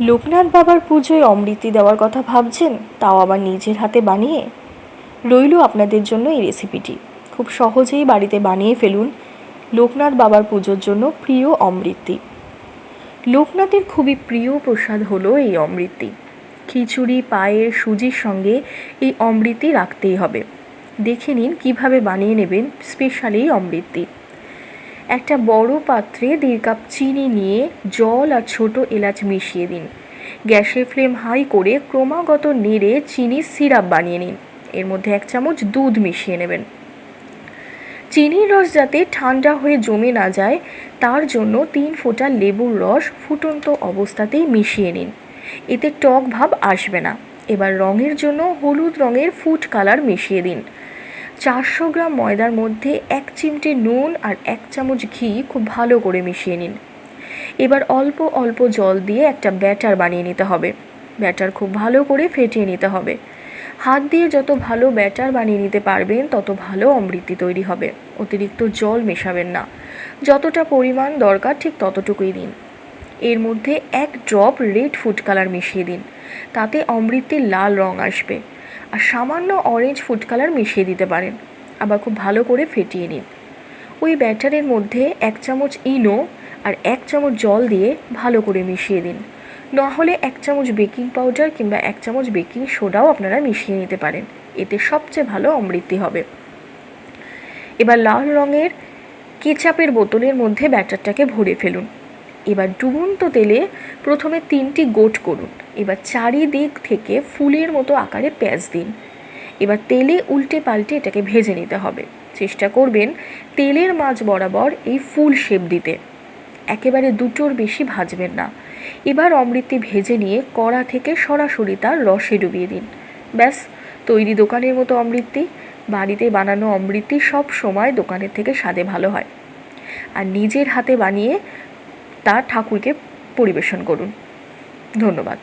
লোকনাথ বাবার পুজোয় অমৃতি দেওয়ার কথা ভাবছেন, তাও আবার নিজের হাতে বানিয়ে? রইল আপনাদের জন্য এই রেসিপিটি খুব সহজেই বাড়িতে বানিয়ে ফেলুন লোকনাথ বাবার পুজোর জন্য প্রিয় অমৃতি। লোকনাথের খুবই প্রিয় প্রসাদ হলো এই অমৃতি। খিচুড়ি, পায়ের, সুজির সঙ্গে এই অমৃতি রাখতেই হবে। দেখে নিন কীভাবে বানিয়ে নেবেন স্পেশাল অমৃতি। একটা বড় পাত্রে দেড় কাপ চিনি নিয়ে জল আর ছোট এলাচ মিশিয়ে দিন। গ্যাসের ফ্লেম হাই করে ক্রমাগত নেড়ে চিনির সিরাপ বানিয়ে নিন। এর মধ্যে এক চামচ দুধ মিশিয়ে নেবেন। চিনির রস যাতে ঠান্ডা হয়ে জমে না যায়, তার জন্য তিন ফোঁটা লেবুর রস ফুটন্ত অবস্থাতেই মিশিয়ে নিন। এতে টক ভাব আসবে না। এবার রঙের জন্য হলুদ রঙের ফুড কালার মিশিয়ে দিন। চারশো গ্রাম ময়দার মধ্যে এক চিমটে নুন আর এক চামচ ঘি খুব ভালো করে মিশিয়ে নিন। এবার অল্প অল্প জল দিয়ে একটা ব্যাটার বানিয়ে নিতে হবে। ব্যাটার খুব ভালো করে ফেটিয়ে নিতে হবে। হাত দিয়ে যত ভালো ব্যাটার বানিয়ে নিতে পারবেন, তত ভালো অমৃতি তৈরি হবে। অতিরিক্ত জল মেশাবেন না। যতটা পরিমাণ দরকার ঠিক ততটুকুই দিন। এর মধ্যে এক ড্রপ রেড ফুড কালার মিশিয়ে দিন। তাতে অমৃতির লাল রং আসবে। আর সামান্য অরেঞ্জ ফুড কালার মিশিয়ে দিতে পারেন। আবার খুব ভালো করে ফেটিয়ে নিন। ওই ব্যাটারের মধ্যে এক চামচ ইনো আর এক চামচ জল দিয়ে ভালো করে মিশিয়ে দিন। নাহলে এক চামচ বেকিং পাউডার কিংবা এক চামচ বেকিং সোডাও আপনারা মিশিয়ে নিতে পারেন। এতে সবচেয়ে ভালো অমৃতি হবে। এবার লাল রঙের কেচাপের বোতলের মধ্যে ব্যাটারটাকে ভরে ফেলুন। এবার ডুবন্ত তেলে প্রথমে তিনটি গোট করুন। এবার চারিদিক থেকে ফুলের মতো আকারে পেঁয়াজ দিন। এবার তেলে উল্টে পাল্টে এটাকে ভেজে নিতে হবে। চেষ্টা করবেন তেলের মাছ বরাবর এই ফুল শেপ দিতে। একেবারে দুটোর বেশি ভাজবেন না। এবার অমৃতি ভেজে নিয়ে কড়া থেকে সরাসরি তার রসে ডুবিয়ে দিন। ব্যাস, তৈরি দোকানের মতো অমৃতি বাড়িতে বানানো অমৃতি সব সময় দোকানের থেকে স্বাদে ভালো হয়। আর নিজের হাতে বানিয়ে তা ঠাকুরকে পরিবেশন করুন। ধন্যবাদ।